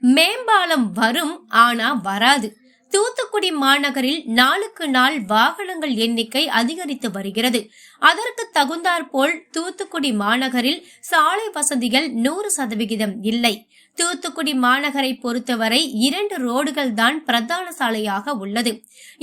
மேம்பாலம் வரும் ஆனா வராது. தூத்துக்குடி மாநகரில் நாளுக்கு நாள் வாகனங்கள் எண்ணிக்கை அதிகரித்து வருகிறது. அதற்கு தகுந்தாற்போல் தூத்துக்குடி மாநகரில் சாலை வசதிகள் நூறு சதவிகிதம் இல்லை. தூத்துக்குடி மாநகரை பொறுத்தவரை இரண்டு ரோடுகள் தான் பிரதான சாலையாக உள்ளது.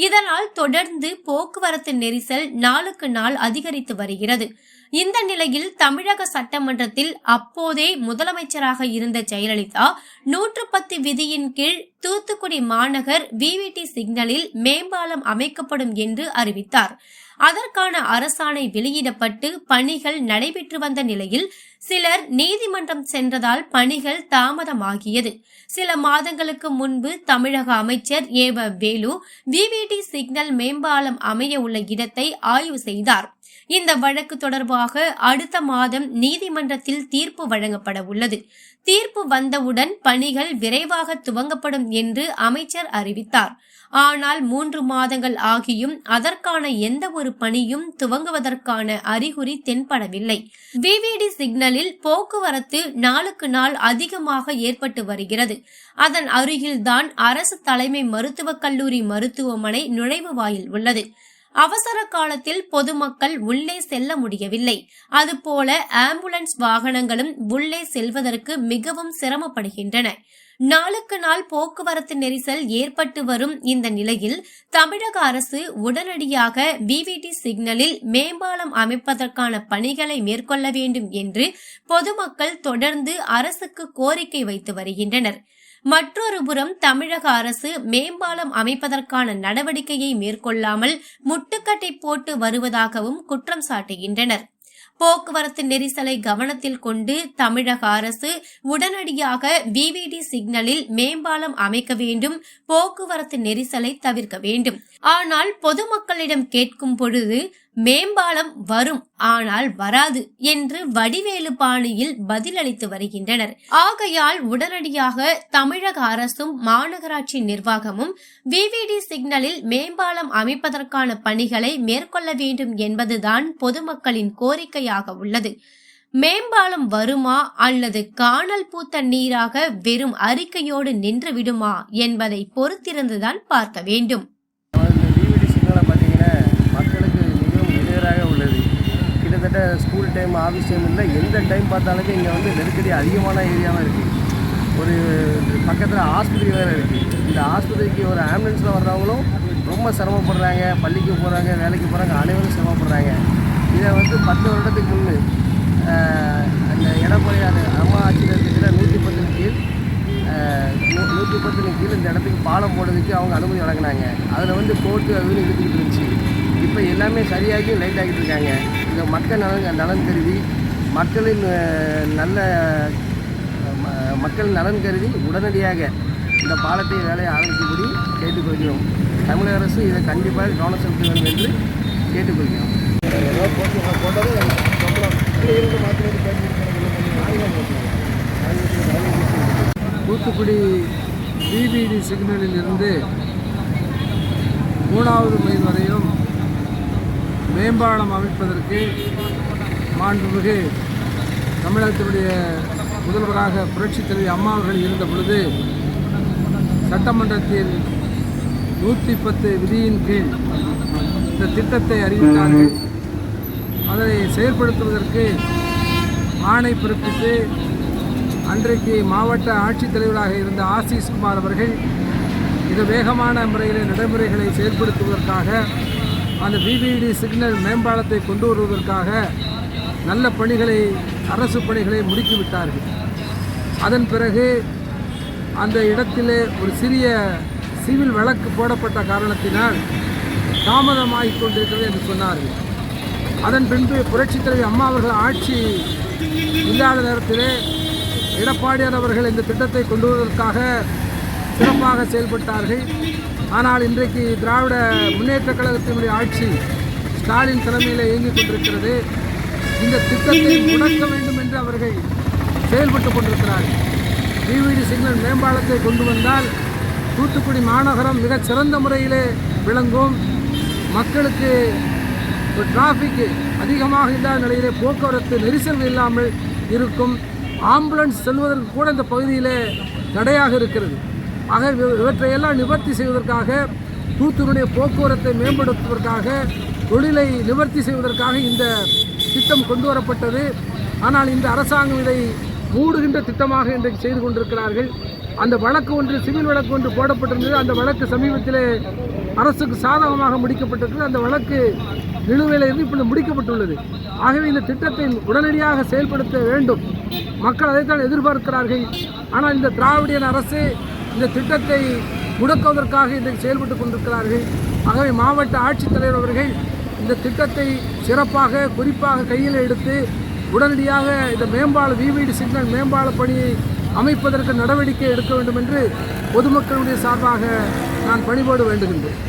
இதனால் தொடர்ந்து போக்குவரத்து நெரிசல் நாளுக்கு நாள் அதிகரித்து வருகிறது. இந்த நிலையில் தமிழக சட்டமன்றத்தில் அப்போதே முதலமைச்சராக இருந்த ஜெயலலிதா நூற்று பத்து விதியின் கீழ் தூத்துக்குடி மாநகர் விவிடி சிக்னலில் மேம்பாலம் அமைக்கப்படும் என்று அறிவித்தார். அதற்கான அரசாணை வெளியிடப்பட்டு பணிகள் நடைபெற்று வந்த நிலையில் சிலர் நீதிமன்றம் சென்றதால் பணிகள் தாமதமாகியது. சில மாதங்களுக்கு முன்பு தமிழக அமைச்சர் ஏவ வேலு விவிடி சிக்னல் மேம்பாலம் அமைய உள்ள இடத்தை ஆய்வு செய்தார். இந்த வழக்கு தொடர்பாக அடுத்த மாதம் நீதிமன்றத்தில் தீர்ப்பு வழங்கப்பட உள்ளது. தீர்ப்பு வந்தவுடன் பணிகள் விரைவாக துவங்கப்படும் என்று அமைச்சர் அறிவித்தார். ஆனால் மூன்று மாதங்கள் ஆகியும் அதற்கான எந்த ஒரு பணியும் துவங்குவதற்கான அறிகுறி தென்படவில்லை. விவிடி சிக்னலில் போக்குவரத்து நாளுக்கு நாள் அதிகமாக ஏற்பட்டு வருகிறது. அதன் அருகில்தான் அரசு தலைமை மருத்துவக் கல்லூரி மருத்துவமனை நுழைவு வாயில் உள்ளது. அவசர காலத்தில் பொதுமக்கள் உள்ளே செல்ல முடியவில்லை. அதுபோல ஆம்புலன்ஸ் வாகனங்களும் உள்ளே செல்வதற்கு மிகவும் சிரமப்படுகின்றன. நாளுக்கு நாள் போக்குவரத்து நெரிசல் ஏற்பட்டு வரும் இந்த நிலையில் தமிழக அரசு உடனடியாக விவிடி சிக்னலில் மேம்பாலம் அமைப்பதற்கான பணிகளை மேற்கொள்ள வேண்டும் என்று பொதுமக்கள் தொடர்ந்து அரசுக்கு கோரிக்கை வைத்து வருகின்றனர். மற்றொரு புறம் தமிழக அரசு மேம்பாலம் அமைப்பதற்கான நடவடிக்கையை மேற்கொள்ளாமல் முட்டுக்கட்டை போட்டு வருவதாகவும் குற்றம் சாட்டுகின்றனர். போக்குவரத்து நெரிசலை கவனத்தில் கொண்டு தமிழக அரசு உடனடியாக விவிடி சிக்னலில் மேம்பாலம் அமைக்க வேண்டும் போக்குவரத்து நெரிசலை தவிர்க்க வேண்டும். ஆனால் பொதுமக்களிடம் கேட்கும் பொழுது மேம்பாலம் வரும் ஆனால் வராது என்று வடிவேலு பாணியில் பதிலளித்து வருகின்றனர். ஆகையால் உடனடியாக தமிழக அரசும் மாநகராட்சி நிர்வாகமும் விவிடி சிக்னலில் மேம்பாலம் அமைப்பதற்கான பணிகளை மேற்கொள்ள வேண்டும் என்பதுதான் பொதுமக்களின் கோரிக்கையாக உள்ளது. மேம்பாலம் வருமா அல்லது காணல் பூத்த நீராக வெறும் அறிக்கையோடு நின்று விடுமா என்பதை பொறுத்திருந்துதான் பார்க்க வேண்டும் இந்த டிவிடி சிக்னலை பார்த்தீங்கன்னா மக்களுக்கு மிகவும் உள்ளது. கிட்டத்தட்ட ஸ்கூல் டைம் ஆஃபீஸ் டைம் இல்லை எந்த டைம் பார்த்தாலுமே இங்கே வந்து நெருக்கடி அதிகமான ஏரியாவாக இருக்குது ஒரு பக்கத்தில் ஆஸ்பத்திரி வேறு இருக்குது இந்த ஆஸ்பத்திரிக்கு ஒரு ஆம்புலன்ஸில் வர்றவங்களும் ரொம்ப சிரமப்படுறாங்க. பள்ளிக்கு போகிறாங்க வேலைக்கு போகிறாங்க அனைவரும் சிரமப்படுறாங்க. இதை வந்து பத்து வருடத்துக்கு முன்னு அந்த எடப்பாடியார் அம்மா ஆட்சியில் நூற்றி பத்தின் கீழ் நூ- நூற்றி பத்தின் கீழ் இந்த இடத்துக்கு பாலம் போடுறதுக்கு அவங்க அனுமதி வழங்கினாங்க. அதில் வந்து கோர்ட்டு அதுன்னு இழுத்துக்கிட்டு இருந்துச்சு. இப்போ எல்லாமே சரியாகி லைட் ஆகிட்டு இருக்காங்க. இதை மக்கள் நலன் நலன் கருதி மக்களின் நல்ல ம- மக்கள் நலன் கருதி உடனடியாக இந்த பாலத்தை வேலையை ஆரம்பிக்கும்படி கேட்டுக்கொள்கிறோம். தமிழக அரசு இதை கண்டிப்பாக கவனம் செலுத்த வேண்டும் என்று கேட்டுக்கொள்கிறோம். தூத்துக்குடி பிபிடி சிக்னலில் இருந்து மூணாவது மைல் வரையும் மேம்பாலம் அமைப்பதற்கு மாண்புமிகு தமிழகத்தினுடைய முதல்வராக புரட்சித் தலைவி அம்மா அவர்கள் இருந்த பொழுது சட்டமன்றத்தில் நூற்றி பத்து விதியின் கீழ் இந்த திட்டத்தை அறிவித்தார்கள். அதனை செயற்படுத்துவதற்கு ஆணை பிறப்பித்து அன்றைக்கு மாவட்ட ஆட்சித்தலைவராக இருந்த ஆசிஸ் குமார் அவர்கள் இது வேகமான முறையில் நடைமுறைகளை செயல்படுத்துவதற்காக அந்த பிபிடி சிக்னல் மேம்பாலத்தை கொண்டு வருவதற்காக நல்ல பணிகளை அரசு பணிகளை முடுக்கிவிட்டார்கள். அதன் பிறகு அந்த இடத்திலே ஒரு சிறிய சிவில் வழக்கு போடப்பட்ட காரணத்தினால் தாமதமாகி கொண்டிருக்கிறது என்று சொன்னார்கள். அதன் பின்பு புரட்சித் தலைவி அம்மா அவர்கள் ஆட்சி இல்லாத நேரத்திலே எடப்பாடியார் அவர்கள் இந்த திட்டத்தை கொண்டு வருவதற்காக சிறப்பாக செயல்பட்டார்கள். ஆனால் இன்றைக்கு திராவிட முன்னேற்ற கழகத்தினுடைய ஆட்சி ஸ்டாலின் தலைமையில் இயங்கிக் கொண்டிருக்கிறது. இந்த திட்டத்தை முடக்க வேண்டும் என்று அவர்கள் செயல்பட்டு கொண்டிருக்கிறார்கள். டிவிடி சிக்னல் மேம்பாலத்தை கொண்டு வந்தால் தூத்துக்குடி மாநகரம் மிகச் சிறந்த முறையிலே விளங்கும். மக்களுக்கு ஒரு டிராஃபிக் அதிகமாக இல்லாத நிலையிலே போக்குவரத்து நெரிசல் இல்லாமல் இருக்கும். ஆம்புலன்ஸ் செல்வதற்கு கூட இந்த பகுதியிலே தடையாக இருக்கிறது. ஆக இவ- இவற்றையெல்லாம் நிவர்த்தி செய்வதற்காக தூத்துக்குடிய போக்குவரத்தை மேம்படுத்துவதற்காக தொழிலை நிவர்த்தி செய்வதற்காக இந்த திட்டம் கொண்டு வரப்பட்டது. ஆனால் இந்த அரசாங்கம் இதை மூடுகின்ற திட்டமாக இன்றைக்கு செய்து கொண்டிருக்கிறார்கள். அந்த வழக்கு ஒன்று சிவில் வழக்கு ஒன்று போடப்பட்டிருந்தது. அந்த வழக்கு சமீபத்திலே அரசுக்கு சாதகமாக முடிக்கப்பட்டிருக்கிறது. அந்த வழக்கு நிலுவையில் இருந்து இப்பொழுது முடிக்கப்பட்டுள்ளது. ஆகவே இந்த திட்டத்தை உடனடியாக செயல்படுத்த வேண்டும். மக்கள் அதைத்தான் எதிர்பார்க்கிறார்கள். ஆனால் இந்த திராவிடியன் அரசு இந்த திட்டத்தை முடக்குவதற்காக இன்றைக்கு செயல்பட்டு கொண்டிருக்கிறார்கள். ஆகவே மாவட்ட ஆட்சித்தலைவர் அவர்கள் இந்த திட்டத்தை சிறப்பாக குறிப்பாக கையில் எடுத்து உடனடியாக இந்த மேம்பால விவிடி சிக்னல் மேம்பால பணியை அமைப்பதற்கு நடவடிக்கை எடுக்க வேண்டும் என்று பொதுமக்களுடைய சார்பாக நான் பணிபோடு வேண்டுகின்றேன்.